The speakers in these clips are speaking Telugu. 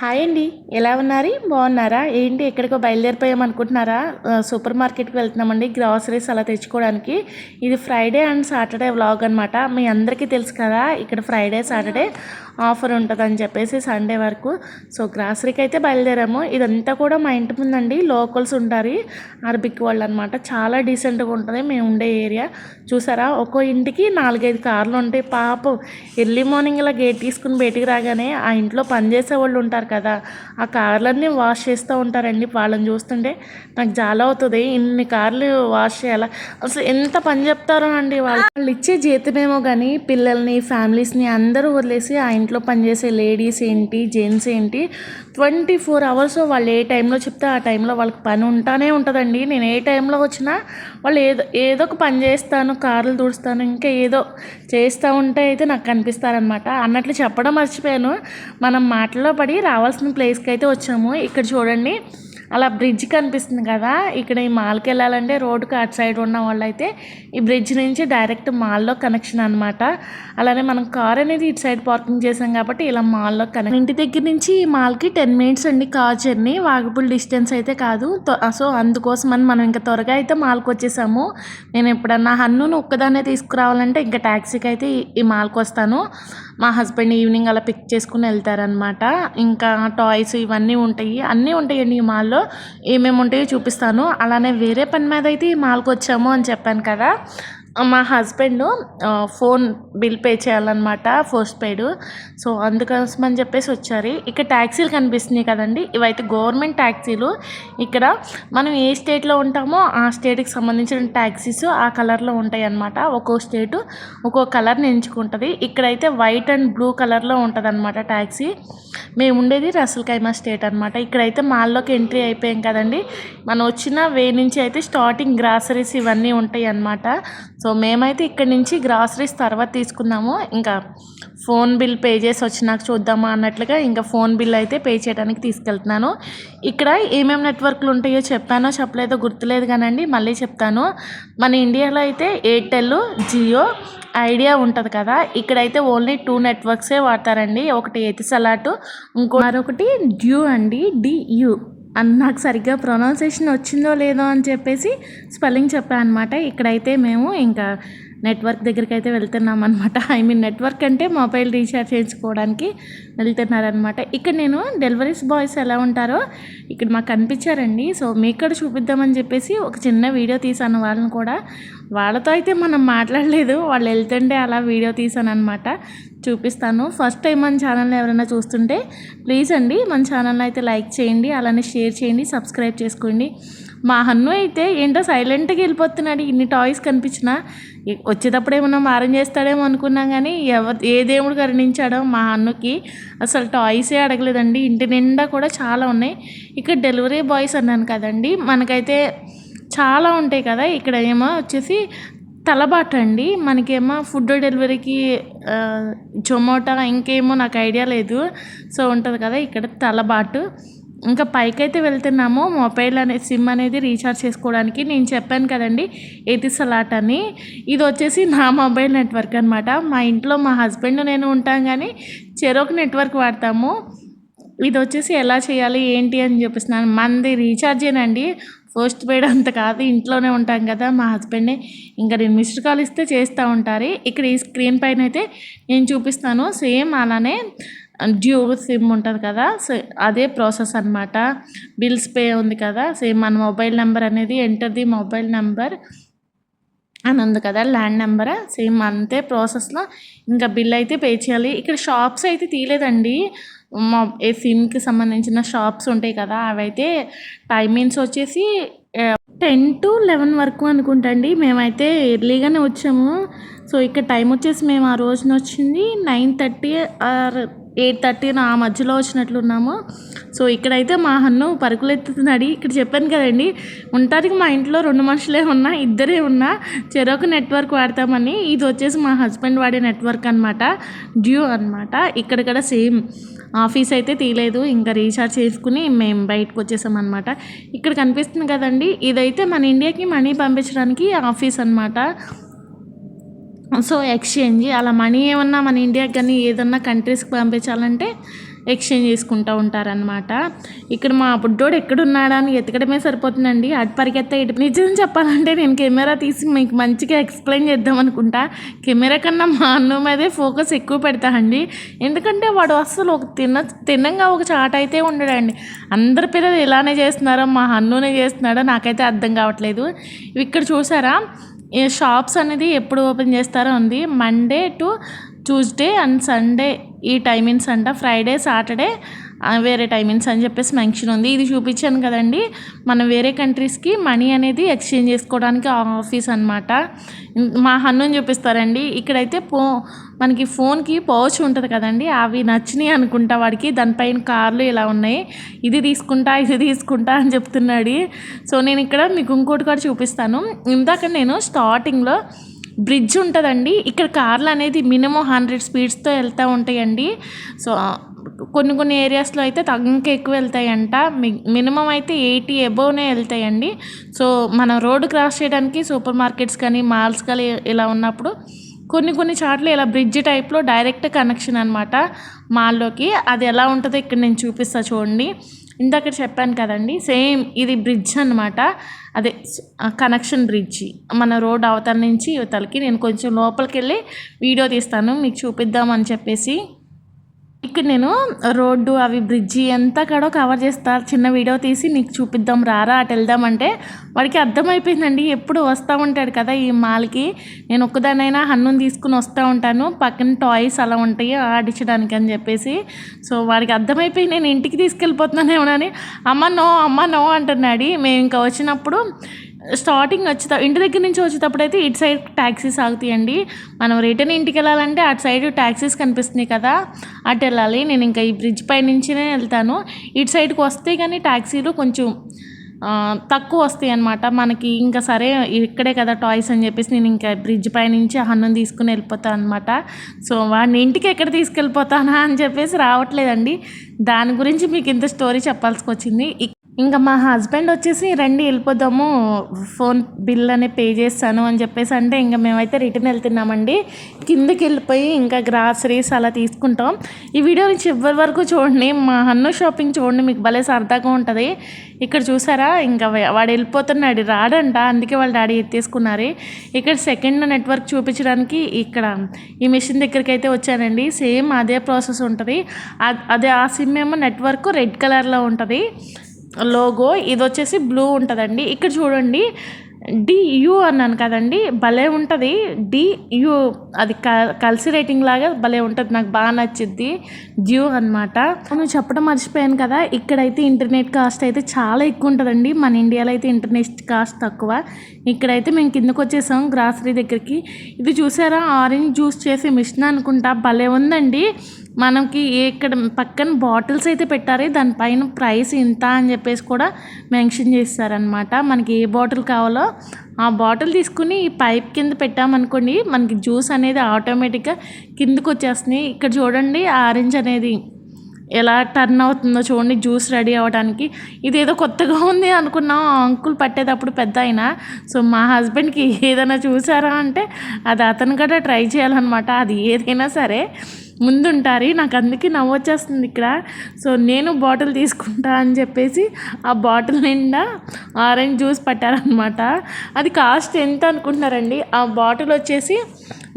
హాయ్ అండి. ఎలా ఉన్నారు? బాగున్నారా? ఏంటి ఎక్కడికో బయలుదేరిపోయాం అనుకుంటున్నారా? సూపర్ మార్కెట్కి వెళ్తున్నామండి గ్రాసరీస్ అలా తెచ్చుకోవడానికి. ఇది ఫ్రైడే అండ్ సాటర్డే వ్లాగ్ అనమాట మీ అందరికీ తెలుసు కదా ఇక్కడ ఫ్రైడే సాటర్డే. ఆఫర్ ఉంటుందని చెప్పేసి సండే వరకు. సో గ్రాసరీకి అయితే బయలుదేరాము. ఇదంతా కూడా మా ఇంటి ముందండి. లోకల్స్ ఉంటారు. అరబిక్ వాళ్ళు అనమాట చాలా డీసెంట్గా ఉంటుంది. మేము ఉండే ఏరియా. చూసారా? ఒక్కో ఇంటికి నాలుగైదు కార్లు ఉంటాయి. పాపం ఎర్లీ మార్నింగ్ ఇలా గేట్ తీసుకుని బయటికి రాగానే ఆ ఇంట్లో పనిచేసే వాళ్ళు ఉంటారు కదా. ఆ కార్లన్నీ వాష్ చేస్తూ ఉంటారండి వాళ్ళని చూస్తుంటే. నాకు చాలా అవుతుంది. ఇన్ని కార్లు వాష్ చేయాలా? అసలు ఎంత పని చెప్తారో అండి. వాళ్ళు వాళ్ళు ఇచ్చే జీతమేమో కానీ పిల్లల్ని ఫ్యామిలీస్ని అందరూ వదిలేసి ఆ ఇంట్లో పనిచేసే లేడీస్ ఏంటి జెంట్స్ ఏంటి ట్వంటీ ఫోర్ అవర్స్ వాళ్ళు ఏ టైంలో చెప్తే ఆ టైంలో వాళ్ళకి పని ఉంటానే ఉంటుందండి. నేను ఏ టైంలో వచ్చినా వాళ్ళు ఏదో ఏదో ఒక పని చేస్తాను కార్లు తుడుస్తాను ఇంకా ఏదో చేస్తూ ఉంటే అయితే నాకు కనిపిస్తారనమాట అన్నట్లు చెప్పడం మర్చిపోయాను. మనం మాటల్లో పడి రావాల్సిన ప్లేస్కి అయితే వచ్చాము. ఇక్కడ చూడండి. అలా బ్రిడ్జ్ కనిపిస్తుంది కదా. ఇక్కడ ఈ మాల్కి వెళ్ళాలంటే రోడ్డుకి అటు సైడ్ ఉన్న వాళ్ళైతే ఈ బ్రిడ్జ్ నుంచి డైరెక్ట్ మాల్లో కనెక్షన్ అనమాట అలానే మనం కార్ అనేది ఇటు సైడ్ పార్కింగ్ చేసాం కాబట్టి ఇలా మాల్లో కనెక్ట్ ఇంటి దగ్గర నుంచి ఈ మాల్కి టెన్ మినిట్స్ అండి కార్ జర్నీ వాగబుల్ డిస్టెన్స్ అయితే కాదు. తో- సో అందుకోసం అని మనం ఇంకా త్వరగా అయితే మాల్కి వచ్చేసాము. నేను ఎప్పుడన్నా హన్నును ఒక్కదాన్నే తీసుకురావాలంటే ఇంకా ట్యాక్సీకి అయితే ఈ- ఈ మాల్కి వస్తాను. మా హస్బెండ్ ఈవినింగ్ అలా పిక్ చేసుకుని వెళ్తారనమాట ఇంకా టాయ్స్ ఇవన్నీ ఉంటాయి. అన్నీ ఉంటాయండి ఈ మాల్లో. ఏమేమి ఉంటాయో చూపిస్తాను. అలానే వేరే పని మీద అయితే ఈ మాల్కి వచ్చాము అని చెప్పాను కదా. మా హస్బెండ్ ఫోన్ బిల్ పే చేయాలన్నమాట పోస్ట్ పెయిడ్. సో అందుకోసం అని చెప్పేసి వచ్చారు. ఇక్కడ ట్యాక్సీలు కనిపిస్తున్నాయి కదండి. ఇవైతే గవర్నమెంట్ ట్యాక్సీలు. ఇక్కడ మనం ఏ స్టేట్లో ఉంటామో ఆ స్టేట్కి సంబంధించిన ట్యాక్సీస్ ఆ కలర్లో ఉంటాయి అన్నమాట ఒక్కో స్టేటు ఒక్కో కలర్ని ఎంచుకుంటుంది. ఇక్కడైతే వైట్ అండ్ బ్లూ కలర్లో ఉంటుంది అనమాట ట్యాక్సీ. మేము ఉండేది రసల్కైమా స్టేట్ అనమాట ఇక్కడైతే మాల్లోకి ఎంట్రీ అయిపోయాం కదండి. మనం వచ్చిన వే నుంచి అయితే స్టార్టింగ్ గ్రాసరీస్ ఇవన్నీ ఉంటాయి అన్నమాట సో సో మేమైతే ఇక్కడ నుంచి గ్రాసరీస్ తర్వాత తీసుకున్నాము ఇంకా ఫోన్ బిల్ పే చేసి వచ్చినాక చూద్దామా అన్నట్లుగా ఇంకా ఫోన్ బిల్ అయితే పే చేయడానికి తీసుకెళ్తున్నాను. ఇక్కడ ఏమేమి నెట్వర్క్లు ఉంటాయో చెప్పానో చెప్పలేదో గుర్తులేదు కానండి మళ్ళీ చెప్తాను. మన ఇండియాలో అయితే ఎయిర్టెల్ జియో ఐడియా ఉంటుంది కదా ఇక్కడైతే ఓన్లీ టూ నెట్వర్క్సే వాడతారండి. ఒకటి ఎతిసలాటు ఇంకో మరొకటి డ్యూ అండి డియూ అని నాకు సరిగ్గా ప్రొనౌన్సేషన్ వచ్చిందో లేదో అని చెప్పేసి స్పెల్లింగ్ చెప్పాను అనమాట ఇక్కడైతే మేము ఇంకా నెట్వర్క్ దగ్గరికి అయితే వెళ్తున్నాం అనమాట ఐ మీన్ నెట్వర్క్ అంటే మొబైల్ రీఛార్జ్ చేయించుకోవడానికి వెళ్తున్నారనమాట ఇక్కడ నేను డెలివరీస్ బాయ్స్ ఎలా ఉంటారో ఇక్కడ మాకు కనిపించారండి. సో మీక్కడ చూపిద్దామని చెప్పేసి ఒక చిన్న వీడియో తీసాను వాళ్ళని కూడా వాళ్ళతో అయితే మనం మాట్లాడలేదు. వాళ్ళు వెళ్తుంటే అలా వీడియో తీసాను అనమాట చూపిస్తాను. ఫస్ట్ టైం మన ఛానల్ ఎవరైనా చూస్తుంటే ప్లీజ్ అండి మన ఛానల్ అయితే లైక్ చేయండి అలానే షేర్ చేయండి సబ్స్క్రైబ్ చేసుకోండి. మా హన్ను అయితే ఏంటో సైలెంట్గా వెళ్ళిపోతున్నాడు. ఇన్ని టాయ్స్ కనిపించినా వచ్చేటప్పుడు ఏమన్నా మారం చేస్తాడేమో అనుకున్నాం కానీ ఎవ ఏ దేవుడు కరుణించాడో మా అన్నకి అసలు టాయ్సే అడగలేదండి. ఇంటి నిండా కూడా చాలా ఉన్నాయి. ఇక్కడ డెలివరీ బాయ్స్ అన్నాను కదండి. మనకైతే చాలా ఉంటాయి కదా. ఇక్కడ ఏమో వచ్చేసి తలబాట అండి మనకేమో ఫుడ్ డెలివరీకి జొమాటో ఇంకేమో నాకు ఐడియా లేదు. సో ఉంటుంది కదా ఇక్కడ తలబాటు. ఇంకా పైకైతే వెళ్తున్నాము మొబైల్ అనే సిమ్ అనేది రీఛార్జ్ చేసుకోవడానికి నేను చెప్పాను కదండి ఏది సలాట్ అని. ఇది వచ్చేసి నా మొబైల్ నెట్వర్క్ అనమాట మా ఇంట్లో మా హస్బెండ్ నేను ఉంటాం కానీ చెరొక నెట్వర్క్ వాడతాము. ఇది వచ్చేసి ఎలా చేయాలి ఏంటి అని చూపిస్తున్నాను మనది రీఛార్జేనండి పోస్ట్ పెయిడ్ అంత కాదు ఇంట్లోనే ఉంటాం కదా మా హస్బెండే ఇంకా నేను మిస్డ్ కాల్ ఇస్తే చేస్తూ ఉంటారు. ఇక్కడ ఈ స్క్రీన్ పైన అయితే నేను చూపిస్తాను. సేమ్ అలానే డ్యూ సిమ్ ఉంటుంది కదా సో అదే ప్రాసెస్ అన్నమాట. బిల్స్ పే ఉంది కదా సేమ్ మన మొబైల్ నెంబర్ అనేది ఎంటర్ ది మొబైల్ నెంబర్ అని ఉంది కదా ల్యాండ్ నెంబర్. సేమ్ అంతే ప్రాసెస్లో ఇంకా బిల్ అయితే పే చేయాలి. ఇక్కడ షాప్స్ అయితే తీయలేదండి. మా ఏ సిమ్కి సంబంధించిన షాప్స్ ఉంటాయి కదా అవైతే టైమింగ్స్ వచ్చేసి టెన్ టు లెవెన్ వరకు అనుకుంటండి మేమైతే ఎర్లీగానే వచ్చాము. సో ఇక్కడ టైం వచ్చేసి మేము ఆ రోజున వచ్చింది nine thirty or eight thirteen ఆ మధ్యలో వచ్చినట్లున్నాము. సో ఇక్కడైతే మా హన్ను పరుకులు ఎత్తుతున్నాడు. ఇక్కడ చెప్పాను కదండి ఉండటానికి మా ఇంట్లో రెండు మనుషులే ఉన్నా ఇద్దరే ఉన్నా చెరొక నెట్వర్క్ వాడతామని. ఇది వచ్చేసి మా హస్బెండ్ వాడే నెట్వర్క్ అనమాట డ్యూ అనమాట ఇక్కడ కూడా సేమ్. ఆఫీస్ అయితే తీయలేదు ఇంకా రీఛార్జ్ చేసుకుని మేము బయటకు వచ్చేసామన్నమాట ఇక్కడ కనిపిస్తుంది కదండి ఇదైతే మన ఇండియాకి మనీ పంపించడానికి ఆఫీస్ అనమాట సో ఎక్స్చేంజ్ అలా మనీ ఏమన్నా మన ఇండియాకి కానీ ఏదన్నా కంట్రీస్కి పంపించాలంటే ఎక్స్చేంజ్ చేసుకుంటూ ఉంటారనమాట ఇక్కడ మా బుడ్డోడు ఎక్కడున్నాడా అని ఎతకడమే సరిపోతుందండి. అటు పరిగెత్త ఇటు నిజం చెప్పాలంటే నేను కెమెరా తీసి మీకు మంచిగా ఎక్స్ప్లెయిన్ చేద్దాం అనుకుంటా. కెమెరా కన్నా మా అన్న మీదే ఫోకస్ ఎక్కువ పెడతా అండి. ఎందుకంటే వాడు అస్సలు ఒక తిన్న తిన్నంగా ఒక చాట అయితే ఉండడండి. అందరి పిల్లలు ఇలానే చేస్తున్నారో మా అన్నునే చేస్తున్నాడో నాకైతే అర్థం కావట్లేదు. ఇక్కడ చూసారా? షాప్స్ అనేది ఎప్పుడు ఓపెన్ చేస్తారో ఉంది. Monday to Tuesday and Sunday ఈ టైమింగ్స్ అంట. ఫ్రైడే సాటర్డే వేరే టైమింగ్స్ అని చెప్పేసి మెన్షన్ ఉంది. ఇది చూపించాను కదండి. మనం వేరే కంట్రీస్కి మనీ అనేది ఎక్స్చేంజ్ చేసుకోవడానికి ఆఫీస్ అనమాట మా హన్నుని చూపిస్తారండి ఇక్కడైతే పో మనకి ఫోన్కి పౌచ్ ఉంటుంది కదండి. అవి నచ్చినాయి అనుకుంటా వాడికి. దానిపైన కార్లు ఇలా ఉన్నాయి. ఇది తీసుకుంటా ఇది తీసుకుంటా అని చెప్తున్నాడు. సో నేను ఇక్కడ మీకు ఇంకోటి కూడా చూపిస్తాను. ఇందాక నేను స్టార్టింగ్లో బ్రిడ్జ్ ఉంటుందండి. ఇక్కడ కార్లు అనేది మినిమం హండ్రెడ్ స్పీడ్స్తో వెళ్తూ ఉంటాయండి. సో కొన్ని కొన్ని ఏరియాస్లో అయితే తగ్గ ఇంకా ఎక్కువ వెళ్తాయంట. మి మినిమం అయితే ఎయిటీ అబోవ్నే వెళ్తాయండి. సో మనం రోడ్డు క్రాస్ చేయడానికి సూపర్ మార్కెట్స్ కానీ మాల్స్ కానీ ఇలా ఉన్నప్పుడు కొన్ని కొన్ని చాట్లు ఇలా బ్రిడ్జ్ టైప్లో డైరెక్ట్ కనెక్షన్ అనమాట మాల్లోకి. అది ఎలా ఉంటుందో ఇక్కడ నేను చూపిస్తా చూడండి. ఇందాక చెప్పాను కదండి సేమ్ ఇది బ్రిడ్జ్ అనమాట అదే కనెక్షన్ బ్రిడ్జి. మన రోడ్ అవతల నుంచి ఇవతలకి నేను కొంచెం లోపలికి వెళ్ళి వీడియో తీస్తాను మీకు చూపిద్దామని చెప్పేసి. ఇక్కడ నేను రోడ్డు అవి బ్రిడ్జి ఎంత కాడో కవర్ చేస్తా. చిన్న వీడియో తీసి నీకు చూపిద్దాం రారా అటు వెళ్దామంటే వాడికి అర్థమైపోయిందండి. ఎప్పుడు వస్తూ ఉంటాడు కదా ఈ మాల్కి. నేను ఒక్కదానైనా హన్నుని తీసుకుని వస్తూ ఉంటాను. పక్కన టాయ్స్ అలా ఉంటాయి ఆడించడానికి అని చెప్పేసి. సో వాడికి అర్థమైపోయి నేను ఇంటికి తీసుకెళ్ళిపోతున్నానేమోనని అమ్మ నో అమ్మ నో అంటున్నాడు. మేము ఇంకా వచ్చినప్పుడు స్టార్టింగ్ వచ్చేట ఇంటి దగ్గర నుంచి వచ్చేటప్పుడు అయితే ఇటు సైడ్ ట్యాక్సీస్ ఆగుతాయండి. మనం రిటర్న్ ఇంటికి వెళ్ళాలంటే అటు సైడ్ ట్యాక్సీస్ కనిపిస్తున్నాయి కదా అటు వెళ్ళాలి. నేను ఇంకా ఈ బ్రిడ్జ్ పై నుంచినే వెళ్తాను. ఇటు సైడ్కి వస్తే కానీ ట్యాక్సీలు కొంచెం తక్కువ వస్తాయి అనమాట మనకి ఇంకా సరే ఇక్కడే కదా టాయ్స్ అని చెప్పేసి నేను ఇంకా బ్రిడ్జ్ పై నుంచి అన్నం తీసుకుని వెళ్ళిపోతాను అనమాట సో వాడిని ఇంటికి ఎక్కడ తీసుకెళ్ళిపోతానా అని చెప్పేసి రావట్లేదండి. దాని గురించి మీకు ఇంత స్టోరీ చెప్పాల్సి వచ్చింది ఇంకా మా హస్బెండ్ వచ్చేసి రండి వెళ్ళిపోదాము. ఫోన్ బిల్ అనే పే చేస్తాను అని చెప్పేసి అంటే ఇంకా మేమైతే రిటర్న్ వెళ్తున్నామండి. కిందకి వెళ్ళిపోయి ఇంకా గ్రాసరీస్ అలా తీసుకుంటాం. ఈ వీడియోని చివరి వరకు చూడండి మా హన్ను షాపింగ్ చూడండి మీకు భలే సరదాగా ఉంటుంది. ఇక్కడ చూసారా? ఇంకా వాడు వెళ్ళిపోతున్నాడు. రాడంట అందుకే వాళ్ళ డాడీ ఎత్తేసుకున్నారు. ఇక్కడ సెకండ్ నెట్వర్క్ చూపించడానికి ఇక్కడ ఈ మిషన్ దగ్గరికి అయితే వచ్చానండి. సేమ్ అదే ప్రాసెస్ ఉంటుంది. అదే ఆ సిమ్ ఏమో నెట్వర్క్ రెడ్ కలర్లో ఉంటుంది. లోగో ఇది వచ్చేసి బ్లూ ఉంటుందండి. ఇక్కడ చూడండి డియు అన్నాను కదండి భలే ఉంటుంది. డియు అది క కలిసి రేటింగ్ లాగా భలే ఉంటుంది. నాకు బాగా నచ్చిద్ది. డ్యూ అనమాట నేను చెప్పడం మర్చిపోయాను కదా ఇక్కడైతే ఇంటర్నెట్ కాస్ట్ అయితే చాలా ఎక్కువ ఉంటుందండి. మన ఇండియాలో అయితే ఇంటర్నెట్ కాస్ట్ తక్కువ. ఇక్కడైతే మేము కిందకు వచ్చేసాం గ్రాసరీ దగ్గరికి. ఇది చూసారా? ఆరెంజ్ జ్యూస్ చేసే మిషన్ అనుకుంటా. భలే ఉందండి. మనకి ఇక్కడ పక్కన బాటిల్స్ అయితే పెట్టారు దానిపైన ప్రైస్ ఇంత అని చెప్పేసి కూడా మెన్షన్ చేస్తారనమాట మనకి ఏ బాటిల్ కావాలో ఆ బాటిల్ తీసుకుని ఈ పైప్ కింద పెట్టామనుకోండి మనకి జ్యూస్ అనేది ఆటోమేటిక్గా కిందకు వచ్చేస్తుంది. ఇక్కడ చూడండి ఆరెంజ్ అనేది ఎలా టర్న్ అవుతుందో చూడండి జ్యూస్ రెడీ అవ్వడానికి ఇదేదో కొత్తగా ఉంది అనుకున్నాం ఆ అంకుల్ పట్టేటప్పుడు పెద్ద అయినా సో మా హస్బెండ్కి ఏదైనా చూసారా అంటే అది అతను కూడా ట్రై చేయాలన్నమాట. అది ఏదైనా సరే. ముందుంటారు. నాకు అందుకే నవ్వు వచ్చేస్తుంది ఇక్కడ. సో నేను బాటిల్ తీసుకుంటా అని చెప్పేసి ఆ బాటిల్ నిండా ఆరెంజ్ జ్యూస్ పట్టారనమాట అది కాస్ట్ ఎంత అనుకుంటున్నారండి? ఆ బాటిల్ వచ్చేసి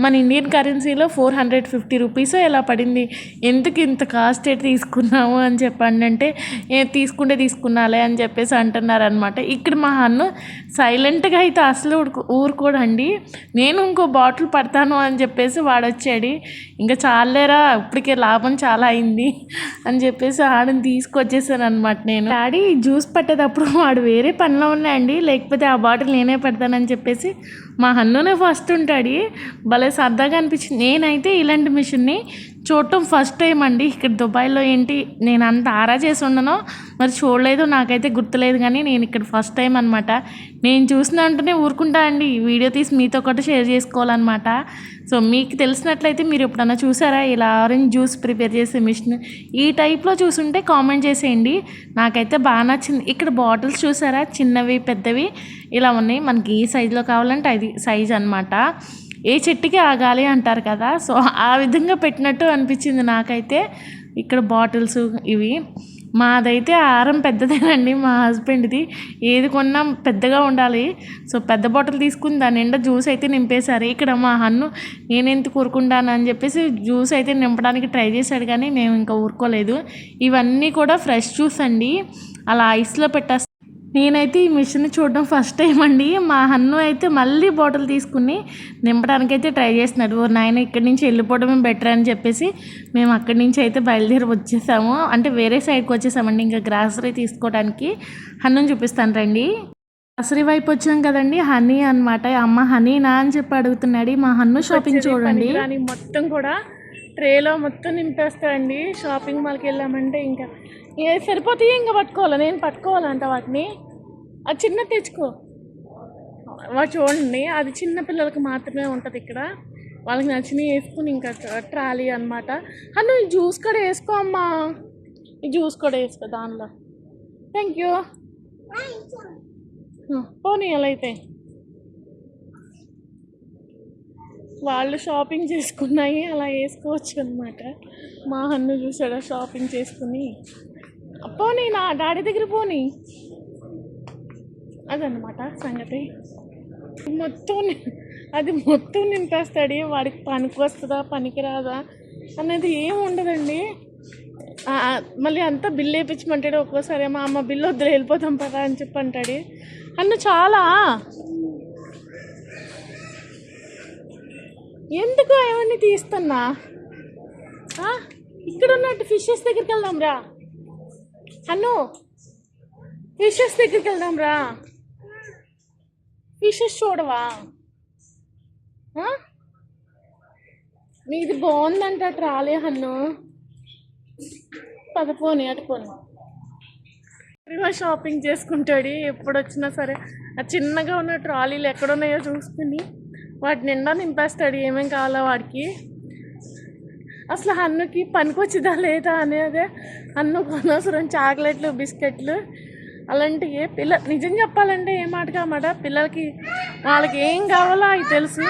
మన ఇండియన్ కరెన్సీలో ఫోర్ హండ్రెడ్ ఫిఫ్టీ రూపీస్ ఎలా పడింది? ఎందుకు ఇంత కాస్ట్ తీసుకున్నాము అని చెప్పండి అంటే తీసుకుంటే తీసుకున్నాలే అని చెప్పేసి అంటున్నారు అనమాట ఇక్కడ మా అన్ను సైలెంట్గా అయితే అసలు ఊరుకో ఊరుకోడండి. నేను ఇంకో బాటిల్ పడతాను అని చెప్పేసి వాడు వచ్చాడు ఇంకా చాలేరా ఇప్పటికే లాభం చాలా అయింది అని చెప్పేసి ఆడని తీసుకొచ్చేసాను అనమాట నేను. డాడీ జ్యూస్ పట్టేటప్పుడు వాడు వేరే పనిలో ఉన్నాయండి. లేకపోతే ఆ బాటిల్ నేనే పెడతానని చెప్పేసి మా హన్నునే ఫస్ట్ ఉంటాడు. భలే సరదాగా అనిపించింది. నేనైతే ఇలాంటి మిషన్ని చూడటం ఫస్ట్ టైం అండి. ఇక్కడ దుబాయ్లో ఏంటి నేను అంత ఆరా చేసి ఉండను. మరి చూడలేదు నాకైతే గుర్తులేదు కానీ నేను ఇక్కడ ఫస్ట్ టైం అనమాట నేను చూసిన వెంటనే ఊరుకుంటా అండి. వీడియో తీసి మీతో కూడా షేర్ చేసుకోవాలన్నమాట. సో మీకు తెలిసినట్లయితే మీరు ఎప్పుడన్నా చూసారా? ఇలా ఆరెంజ్ జ్యూస్ ప్రిపేర్ చేసే మిషన్ ఈ టైప్లో చూసుంటే కామెంట్ చేసేయండి. నాకైతే బాగా నచ్చింది. ఇక్కడ బాటిల్స్ చూసారా? చిన్నవి పెద్దవి. ఇలా ఉన్నాయి. మనకి ఏ సైజులో కావాలంటే అది సైజ్ అనమాట ఏ చెట్టుకి ఆగాలి అంటారు కదా? సో ఆ విధంగా పెట్టినట్టు అనిపించింది నాకైతే. ఇక్కడ బాటిల్స్ ఇవి. మాదైతే ఆరం పెద్దదేనండి మా హస్బెండ్ది. ఏది కొన్నా పెద్దగా ఉండాలి. సో పెద్ద బాటిల్ తీసుకుని దాని నిండా జ్యూస్ అయితే నింపేశారు. ఇక్కడ మా హన్ను నేనెంత ఊరుకుంటాను అని చెప్పేసి జ్యూస్ అయితే నింపడానికి ట్రై చేశాడు కానీ మేము ఇంకా ఊరుకోలేదు. ఇవన్నీ కూడా ఫ్రెష్ జ్యూస్ అండి. అలా ఐస్లో పెట్టేస్తాం నేనైతే ఈ మిషన్ చూడడం ఫస్ట్ టైం అండి. మా హన్ను అయితే మళ్ళీ బాటిల్ తీసుకుని నింపడానికి అయితే ట్రై చేస్తున్నాడు. ఓ నాయన ఇక్కడి నుంచి వెళ్ళిపోవడమే బెటర్ అని చెప్పేసి మేము అక్కడి నుంచి అయితే బయలుదేరి వచ్చేసాము. అంటే వేరే సైడ్కి వచ్చేసామండి. ఇంకా గ్రాసరీ తీసుకోవడానికి హన్నుని చూపిస్తాను రండి. గ్రాసరీ వైపు వచ్చాం కదండి. హనీ అనమాట అమ్మ హనీనా అని చెప్పి అడుగుతున్నాడు. మా హన్ను షాపింగ్ చూడండి. మొత్తం కూడా ట్రేలో మొత్తం నింపేస్తాడండి. షాపింగ్ మాల్కి వెళ్ళామంటే ఇంకా ఏ సరిపోతాయి ఇంకా పట్టుకోవాలి? నేను పట్టుకోవాలంట వాటిని. అది చిన్న తెచ్చుకో. వాటి చూడండి అది చిన్న పిల్లలకు మాత్రమే ఉంటుంది ఇక్కడ. వాళ్ళకి నచ్చినవి వేసుకుని ఇంకా ట్రాలీ అనమాట అన్న ఈ జ్యూస్ కూడా వేసుకో అమ్మా. ఈ జ్యూస్ కూడా వేసుకో దానిలో. థ్యాంక్ యూ పోనీ ఎలా అయితే. వాళ్ళు షాపింగ్ చేసుకున్నాయి అలా వేసుకోవచ్చు అనమాట మా అన్ను చూసాడా షాపింగ్ చేసుకుని. పోనీ నా డాడీ దగ్గర పోనీ. అదనమాట సంగతి. మొత్తం అది మొత్తం నింపేస్తాడు వాడికి పనికి వస్తుందా పనికి రాదా అనేది ఏం ఉండదండి. మళ్ళీ అంతా బిల్లు వేయించమంటాడు ఒక్కోసారి మా అమ్మ బిల్లు వద్దులే వెళ్ళిపోతాం పదా అని చెప్పి అంటాడు. అన్న చాలా. ఎందుకు అవన్నీ తీస్తున్నా? ఇక్కడ ఉన్నట్టు ఫిషెస్ దగ్గరికి వెళ్దాం రా అన్ను ఫిషెస్ దగ్గరికి వెళ్దాం రా. ఫిషెస్ చూడవా? ఆ? నీది బాగుందంట ట్రాలే హన్ను. పదపోని అటుపోని ఇలా షాపింగ్ చేసుకుంటాడు ఎప్పుడు వచ్చినా సరే. ఆ చిన్నగా ఉన్న ట్రాలీలు ఎక్కడున్నాయో చూసుకుని వాటి నిండా నింపేస్తాడు ఏమేమి కావాలో వాడికి. అసలు హన్నుకి పనికొచ్చిదా లేదా అనేది. హన్నుకు అనవసరం చాక్లెట్లు బిస్కెట్లు అలాంటివి పిల్ల నిజం చెప్పాలంటే ఏ మాట? కామాట పిల్లలకి వాళ్ళకి ఏం కావాలో అవి తెలుసు.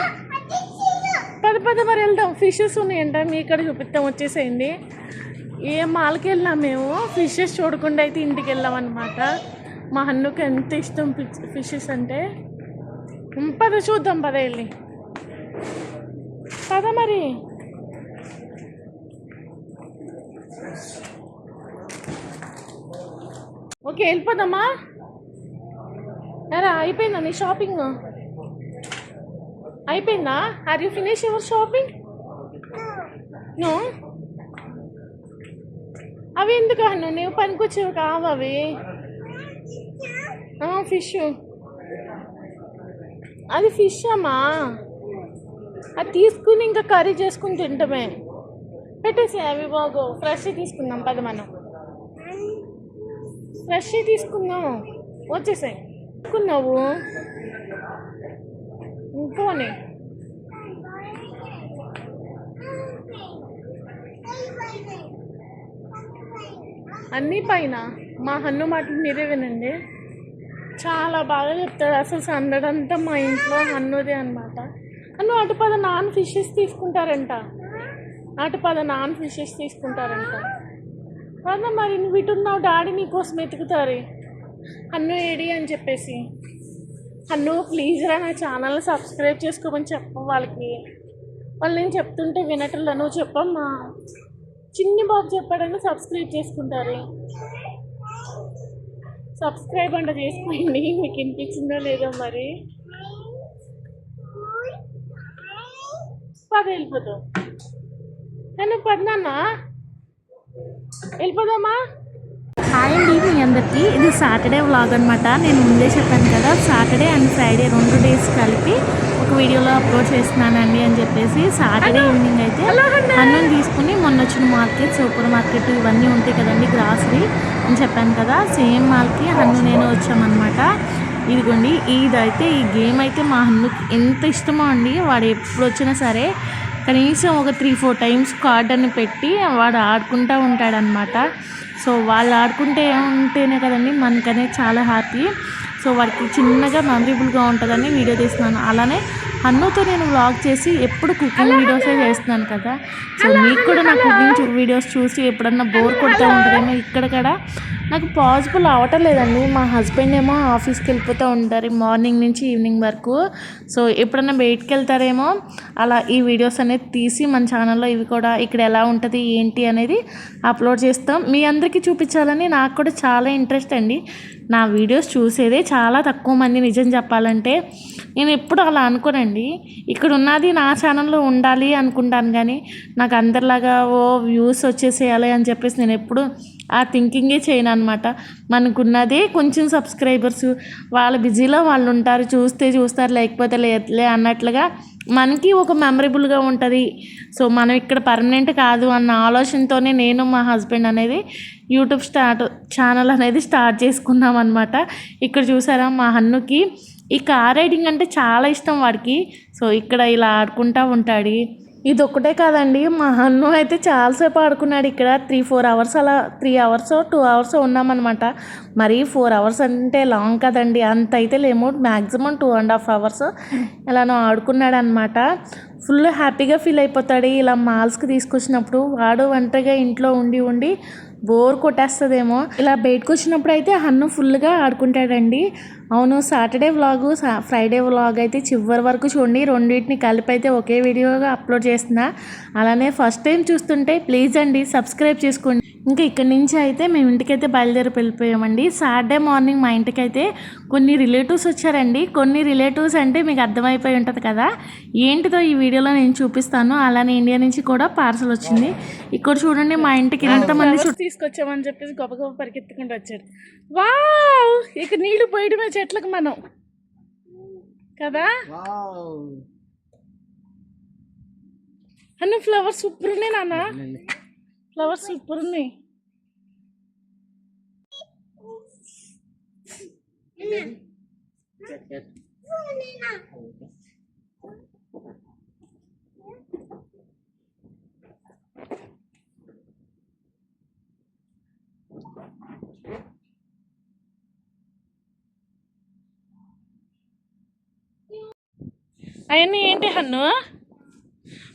పది పది మరి వెళ్దాం. ఫిషెస్ ఉన్నాయంట మీ ఇక్కడ చూపిస్తాం వచ్చేసేయండి. ఏ మాల్కి వెళ్ళాం మేము. ఫిషెస్ చూడకుండా అయితే ఇంటికి వెళ్ళాం అనమాట మా అన్నకు ఎంత ఇష్టం ఫిషెస్ అంటే? పద చూద్దాం పద వెళ్ళి. పద మరి. ఓకే వెళ్ళిపోదామా? ఎరా అయిపోయిందా నీ షాపింగ్? అయిపోయిందా? Are you finish your shopping no అవి ఎందుకు అన్ను? నువ్వు పనికొచ్చేవి కావు అవి. ఫిష్ అది ఫిష్ అమ్మా. అది తీసుకుని ఇంకా కర్రీ చేసుకుని తింటమే. పెట్టేసి అవి బాగు. ఫ్రెష్ తీసుకుందాం పద మనం. ఫ్రెష్ తీసుకుందాం. వచ్చేసాయి. తీసుకున్నావు? ఇంకోనే. అన్నీ పైన. మా హన్ను మాటలు మీరే వినండి. చాలా బాగా చెప్తాడు. అసలు సందడి అంతా మా ఇంట్లో హన్నుదే అనమాట అన్ను అటు పద నాన్ ఫిషెస్ తీసుకుంటారంట. అటు పద నాన్ ఫిషెస్ తీసుకుంటారంట. అదే మరి నువ్వు ఇటున్నావు డాడీ నీకోసం ఎతుకుతారు అన్ను ఏడి అని చెప్పేసి. అన్ను ప్లీజ్ రా నా ఛానల్ సబ్స్క్రైబ్ చేసుకోమని చెప్ప వాళ్ళకి. వాళ్ళు నేను చెప్తుంటే వినటంలో నువ్వు చెప్పమ్మా. చిన్ని బాబు చెప్పాడని సబ్స్క్రైబ్ చేసుకుంటారు. సబ్స్క్రైబ్ అంట చేసుకోండి మీకు వినిపించిందో లేదో మరి. పద వెళ్ళిపోతాం నేను పద్నాన్నా వెళ్ళిపోదామా? హాయ్ అండి మీ అందరికీ. ఇది సాటర్డే వ్లాగ్ అనమాట నేను ముందే చెప్పాను కదా సాటర్డే అండ్ ఫ్రైడే రెండు డేస్ కలిపి ఒక వీడియోలో అప్లోడ్ చేస్తున్నానండి అని చెప్పేసి సాటర్డే ఈవినింగ్ అయితే అన్నం తీసుకుని మొన్న వచ్చిన మార్కెట్ సూపర్ మార్కెట్ ఇవన్నీ ఉంటాయి కదండి గ్రాసరీ అని చెప్పాను కదా సేమ్ మాల్కి హన్ను నేను వచ్చామన్నమాట. ఇదిగోండి ఇదైతే ఈ గేమ్ అయితే మా హన్నుకి ఎంత ఇష్టమో అండి వాడు ఎప్పుడు వచ్చినా సరే కనీసం ఒక త్రీ ఫోర్ టైమ్స్ కార్డ్ అని పెట్టి వాడు ఆడుకుంటూ ఉంటాడనమాట సో వాళ్ళు ఆడుకుంటే ఉంటేనే కదండి మనకనే చాలా హ్యాపీ సో వాడికి చిన్నగా మెమరబుల్గా ఉంటుందని వీడియో తీస్తున్నాను. అలానే అన్నుతో నేను వ్లాగ్ చేసి ఎప్పుడు కుకింగ్ వీడియోసే చేస్తున్నాను కదా. సో మీకు కూడా నా కుకింగ్ వీడియోస్ చూసి ఎప్పుడన్నా బోర్ కొడుతూ ఉంటుందేమో ఇక్కడ కూడా. నాకు పాసిబుల్ అవ్వటం లేదండి. మా హస్బెండ్ ఏమో ఆఫీస్కి వెళ్ళిపోతూ ఉంటారు మార్నింగ్ నుంచి ఈవినింగ్ వరకు. సో ఎప్పుడన్నా బయటికి వెళ్తారేమో అలా ఈ వీడియోస్ అనేది తీసి మన ఛానల్లో ఇవి కూడా ఇక్కడ ఎలా ఉంటుంది ఏంటి అనేది అప్లోడ్ చేస్తాం. మీ అందరికీ చూపించాలని నాకు కూడా చాలా ఇంట్రెస్ట్ అండి. నా వీడియోస్ చూసేదే చాలా తక్కువ మంది నిజం చెప్పాలంటే. నేను ఎప్పుడు అలా అనుకోనండి. ఇక్కడ ఉన్నది నా ఛానల్లో ఉండాలి అనుకుంటాను కానీ నాకు అందరిలాగా ఓ వ్యూస్ వచ్చేసేయాలి అని చెప్పేసి నేను ఎప్పుడు ఆ థింకింగే చేయను అనమాట మనకున్నదే కొంచెం సబ్స్క్రైబర్స్ వాళ్ళ బిజీలో వాళ్ళు ఉంటారు చూస్తే చూస్తారు లేకపోతే లేదులే అన్నట్లుగా మనకి ఒక మెమరబుల్గా ఉంటుంది. సో మనం ఇక్కడ పర్మనెంట్ కాదు అన్న ఆలోచనతోనే నేను మా హస్బెండ్ అనేది యూట్యూబ్ స్టార్ట్ ఛానల్ అనేది స్టార్ట్ చేసుకున్నాం అనమాట ఇక్కడ చూసారా మా హన్నుకి. ఈ కార్ రైడింగ్ అంటే చాలా ఇష్టం వాడికి. సో ఇక్కడ ఇలా ఆడుకుంటూ ఉంటాడు. ఇది ఒక్కటే కాదండి మా హన్ను అయితే చాలాసేపు ఆడుకున్నాడు. ఇక్కడ త్రీ ఫోర్ అవర్స్ అలా త్రీ అవర్స్ టూ అవర్స్ ఉన్నామన్నమాట. మరి ఫోర్ అవర్స్ అంటే లాంగ్ కదండి అంత అయితే లేము. Maximum two and half hours ఇలానో ఆడుకున్నాడు అనమాట ఫుల్ హ్యాపీగా ఫీల్ అయిపోతాడు. ఇలా మాల్స్కి తీసుకొచ్చినప్పుడు వాడు ఒంటరిగా ఇంట్లో ఉండి ఉండి బోర్ కొట్టేస్తుందేమో. ఇలా బయటకు వచ్చినప్పుడు అయితే హన్ను ఫుల్గా ఆడుకుంటాడండి. అవును సాటర్డే వ్లాగు ఫ్రైడే వ్లాగ్ అయితే చివరి వరకు చూడండి. రెండింటిని కలిపి అయితే ఒకే వీడియోగా అప్లోడ్ చేస్తున్నా. అలానే ఫస్ట్ టైం చూస్తుంటే ప్లీజ్ అండి సబ్స్క్రైబ్ చేసుకోండి. ఇంకా ఇక్కడి నుంచి అయితే మేము ఇంటికైతే బయలుదేరి వెళ్ళిపోయామండి. సాటర్డే మార్నింగ్ మా ఇంటికైతే కొన్ని రిలేటివ్స్ వచ్చారండి. కొన్ని రిలేటివ్స్ అంటే మీకు అర్థమైపోయి ఉంటుంది కదా. ఏంటిదో ఈ వీడియోలో నేను చూపిస్తాను. అలానే ఇండియా నుంచి కూడా పార్సల్ వచ్చింది. ఇక్కడ చూడండి మా ఇంటికి ఎంతమంది తీసుకొచ్చామని చెప్పేసి గొప్ప గొప్ప పరిగెత్తుకుంటూ వచ్చాడు వావ్! ఇక నీళ్ళు పోయడమే చెట్లకు మనం. కదా? అన్న ఫ్లవర్స్ సూపర్ ఉన్నాయి నాన్న. ఫ్లవర్స్ సూపర్ ఉన్నాయి అవన్నీ ఏంటి హన్ను?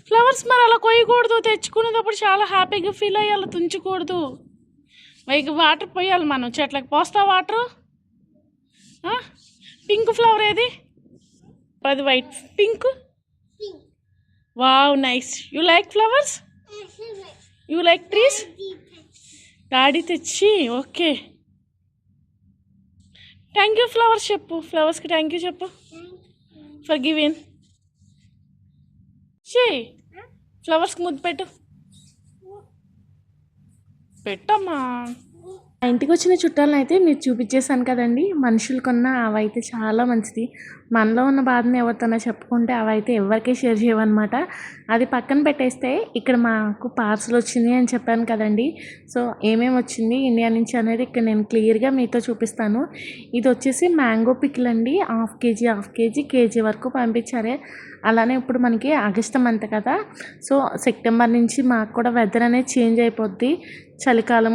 ఫ్లవర్స్ మరి అలా కొయ్యకూడదు తెచ్చుకునేటప్పుడు చాలా హ్యాపీగా ఫీల్ అయ్యాలి తుంచకూడదు. పైకి వాటర్ పోయాలి మనం చెట్లకు పోస్తా వాటరు? పింక్ ఫ్లవర్ ఏది? పది white pink wow nice you like flowers you like trees daddy తెచ్చి ఓకే థ్యాంక్ యూ ఫ్లవర్స్ చెప్పు. ఫ్లవర్స్కి థ్యాంక్ యూ చెప్పు. ఫర్ గివింగ్ చేయి. ఫ్లవర్స్కి ముద్దు పెట్టు. పెట్టమ్మా. మా ఇంటికి వచ్చిన చుట్టాలను అయితే మీరు చూపించేశాను కదండి. మనుషులు కొన్న అవైతే చాలా మంచిది. మనలో ఉన్న బాధని ఎవరితోనో చెప్పుకుంటే అవైతే ఎవరికీ షేర్ చేయవన్నమాట. అది పక్కన పెట్టేస్తే ఇక్కడ మాకు పార్సల్ వచ్చింది అని చెప్పాను కదండి. సో ఏమేమి వచ్చింది ఇండియా నుంచి అనేది ఇక్కడ నేను క్లియర్గా మీతో చూపిస్తాను. ఇది వచ్చేసి మ్యాంగో పిక్లు అండి. Half KG half KG KG వరకు పంపించారే. అలానే ఇప్పుడు మనకి ఆగస్టు మంత్ కదా. సో సెప్టెంబర్ నుంచి మాకు కూడా వెదర్ అనేది చేంజ్ అయిపోద్ది. చలికాలం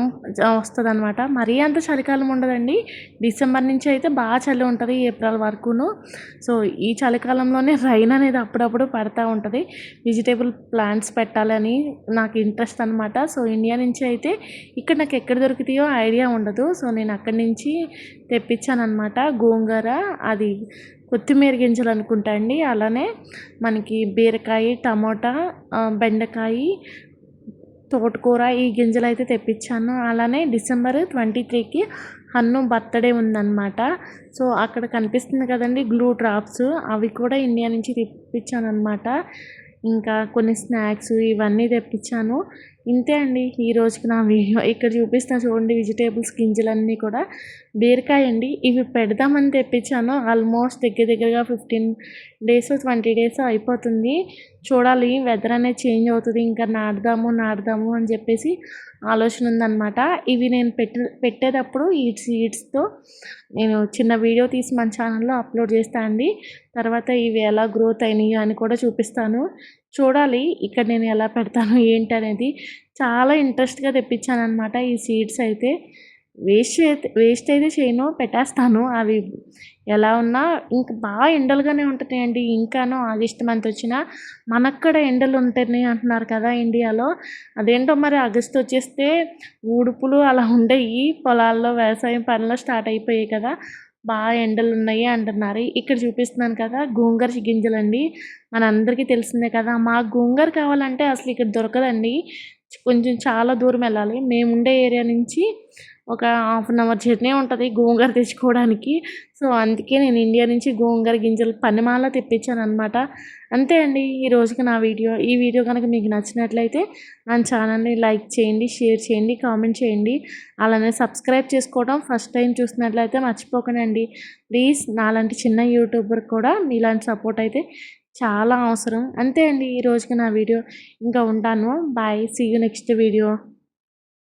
వస్తుంది అనమాట మరీ అంత చలికాలం ఉండదండి. డిసెంబర్ నుంచి అయితే బాగా చలి ఉంటుంది ఏప్రిల్ వరకును. సో ఈ చలికాలంలోనే రైన్ అనేది అప్పుడప్పుడు పడతా ఉంటుంది. వెజిటేబుల్ ప్లాంట్స్ పెట్టాలని నాకు ఇంట్రెస్ట్ అనమాట సో ఇండియా నుంచి అయితే ఇక్కడ నాకు ఎక్కడ దొరుకుతాయో ఐడియా ఉండదు. సో నేను అక్కడి నుంచి తెప్పించాను అనమాట గోంగూర అది కొత్తిమీర గింజలు అనుకుంటా అండి. అలానే మనకి బీరకాయ టమోటా బెండకాయ తోటకూర ఈ గింజలు అయితే తెప్పించాను. అలానే డిసెంబర్ ట్వంటీ త్రీకి హన్ను బర్త్డే ఉందన్నమాట. సో అక్కడ కనిపిస్తుంది కదండి గ్లూ డ్రాప్స్. అవి కూడా ఇండియా నుంచి తెప్పించాను అనమాట ఇంకా కొన్ని స్నాక్స్ ఇవన్నీ తెప్పించాను. ఇంతే అండి. ఈ రోజుకి నా వీడియో ఇక్కడ చూపిస్తా చూడండి. వెజిటేబుల్స్ గింజలన్నీ కూడా బీరకాయ అండి ఇవి పెడదామని తెప్పించాను. ఆల్మోస్ట్ దగ్గర దగ్గరగా ఫిఫ్టీన్ డేస్ ట్వంటీ డేస్ అయిపోతుంది. చూడాలి వెదర్ అనేది చేంజ్ అవుతుంది. ఇంకా నాటుదాము నాటుదాము అని చెప్పేసి ఆలోచన ఉందన్నమాట. ఇవి నేను పెట్టే పెట్టేటప్పుడు ఈ సీడ్స్తో నేను చిన్న వీడియో తీసి మన ఛానల్లో అప్లోడ్ చేస్తాను అండి. తర్వాత ఇవి ఎలా గ్రోత్ అయినాయి అని కూడా చూపిస్తాను. చూడాలి ఇక్కడ నేను ఎలా పెడతాను ఏంటి అనేది చాలా ఇంట్రెస్ట్గా తెప్పించాను అనమాట ఈ సీడ్స్ అయితే. వేస్ట్ అయితే వేస్ట్ అయితే చేయను పెట్టేస్తాను. అవి ఎలా ఉన్నా ఇంకా బాగా ఎండలుగానే ఉంటున్నాయండి. ఇంకాను ఆగస్టు మంత్ వచ్చినా మనక్కడ ఎండలు ఉంటున్నాయి అంటున్నారు కదా ఇండియాలో. అదేంటో మరి ఆగస్టు వచ్చేస్తే ఊడుపులు అలా ఉండయి. పొలాల్లో వ్యవసాయం పనులు స్టార్ట్ అయిపోయాయి కదా. బాగా ఎండలు ఉన్నాయి అంటున్నారు. ఇక్కడ చూపిస్తున్నాను కదా గోంగూర గింజలండి. మనందరికీ తెలిసిందే కదా మాకు గోంగూర కావాలంటే అసలు ఇక్కడ దొరకదండి. కొంచెం చాలా దూరం వెళ్ళాలి. మేము ఉండే ఏరియా నుంచి ఒక హాఫ్ అన్ అవర్ జర్నీ ఉంటుంది గోంగూర తెచ్చుకోవడానికి. సో అందుకే నేను ఇండియా నుంచి గోంగూర గింజలు పనిమాల తెప్పించాను అనమాట అంతే అండి ఈ రోజుకి నా వీడియో. ఈ వీడియో కనుక మీకు నచ్చినట్లయితే నా ఛానల్ని లైక్ చేయండి షేర్ చేయండి కామెంట్ చేయండి. అలానే సబ్స్క్రైబ్ చేసుకోవడం ఫస్ట్ టైం చూసినట్లయితే మర్చిపోకనండి ప్లీజ్ నాలాంటి చిన్న యూట్యూబర్ కూడా మీలాంటి సపోర్ట్ అయితే చాలా అవసరం. అంతే అండి ఈ రోజుకి నా వీడియో. ఇంకా ఉంటాను. Bye. See you next video